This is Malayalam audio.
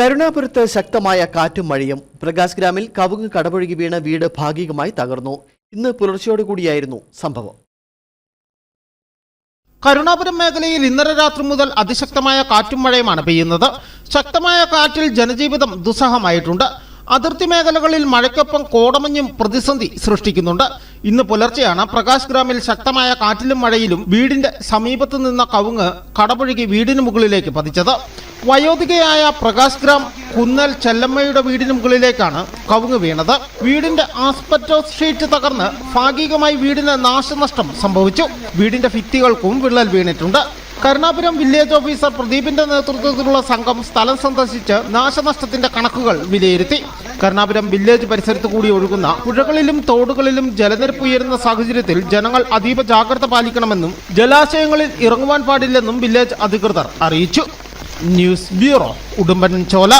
കരുണാപുരത്ത് ശക്തമായ കാറ്റും മഴയും പ്രകാശ് ഗ്രാമിൽ കവുങ്ങ് കടപുഴകി വീണ വീട് ഭാഗികമായി തകർന്നു. ഇന്ന് പുലർച്ചയോടുകൂടിയായിരുന്നു സംഭവം. കരുണാപുരം മേഖലയിൽ ഇന്നലെ രാത്രി മുതൽ അതിശക്തമായ കാറ്റും മഴയുമാണ് പെയ്യുന്നത്. ശക്തമായ കാറ്റിൽ ജനജീവിതം ദുസ്സഹമായിട്ടുണ്ട്. അതിർത്തി മേഖലകളിൽ മഴയ്ക്കൊപ്പം കോടമഞ്ഞും പ്രതിസന്ധി സൃഷ്ടിക്കുന്നുണ്ട്. ഇന്ന് പുലർച്ചെയാണ് പ്രകാശ് ഗ്രാമിൽ ശക്തമായ കാറ്റിലും മഴയിലും വീടിന്റെ സമീപത്ത് നിന്ന കവുങ്ങ് കടപുഴകി വീടിന് മുകളിലേക്ക് പതിച്ചത്. വയോധികയായ പ്രകാശ് ഗ്രാം കുന്നൽ ചെല്ലമ്മയുടെ വീടിന് മുകളിലേക്കാണ് കവുങ്ങ് വീണത്. വീടിന്റെ ആസ്പെറ്റോ ഷീറ്റ് തകർന്ന് ഭാഗികമായി വീടിന് നാശനഷ്ടം സംഭവിച്ചു. വീടിന്റെ ഭിത്തികൾക്കും വിള്ളൽ വീണിട്ടുണ്ട്. കരുണാപുരം വില്ലേജ് ഓഫീസർ പ്രദീപിന്റെ നേതൃത്വത്തിലുള്ള സംഘം സ്ഥലം സന്ദർശിച്ച് നാശനഷ്ടത്തിന്റെ കണക്കുകൾ വിലയിരുത്തി. കരുണാപുരം വില്ലേജ് പരിസരത്ത് കൂടി ഒഴുകുന്ന പുഴകളിലും തോടുകളിലും ജലനിരപ്പ് ഉയരുന്ന സാഹചര്യത്തിൽ ജനങ്ങൾ അതീവ ജാഗ്രത പാലിക്കണമെന്നും ജലാശയങ്ങളിൽ ഇറങ്ങുവാൻ പാടില്ലെന്നും വില്ലേജ് അധികൃതർ അറിയിച്ചു. ന്യൂസ് ബ്യൂറോ ഉടുമ്പൻ ചോല